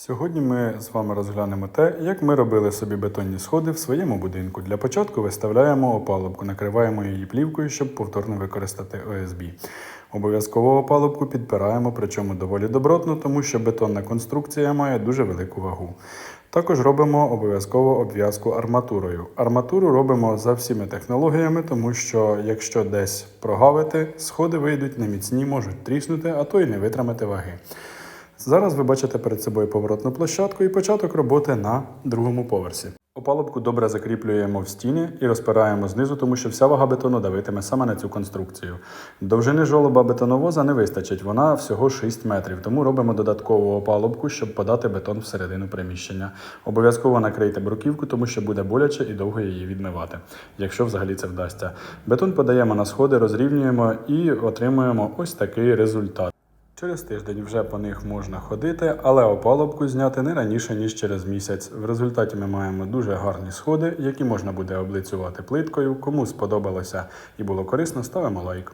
Сьогодні ми з вами розглянемо те, як ми робили собі бетонні сходи в своєму будинку. Для початку виставляємо опалубку, накриваємо її плівкою, щоб повторно використати ОСБ. Обов'язково опалубку підпираємо, причому доволі добротно, тому що бетонна конструкція має дуже велику вагу. Також робимо обов'язково обв'язку арматурою. Арматуру робимо за всіми технологіями, тому що якщо десь прогавити, сходи вийдуть неміцні, можуть тріснути, а то й не витримати ваги. Зараз ви бачите перед собою поворотну площадку і початок роботи на другому поверсі. Опалубку добре закріплюємо в стіні і розпираємо знизу, тому що вся вага бетону давитиме саме на цю конструкцію. Довжини жолоба бетоновоза не вистачить, вона всього 6 метрів, тому робимо додаткову опалубку, щоб подати бетон всередину приміщення. Обов'язково накрийте бруківку, тому що буде боляче і довго її відмивати, якщо взагалі це вдасться. Бетон подаємо на сходи, розрівнюємо і отримуємо ось такий результат. Через тиждень вже по них можна ходити, але опалубку зняти не раніше, ніж через місяць. В результаті ми маємо дуже гарні сходи, які можна буде облицювати плиткою. Кому сподобалося і було корисно, ставимо лайк.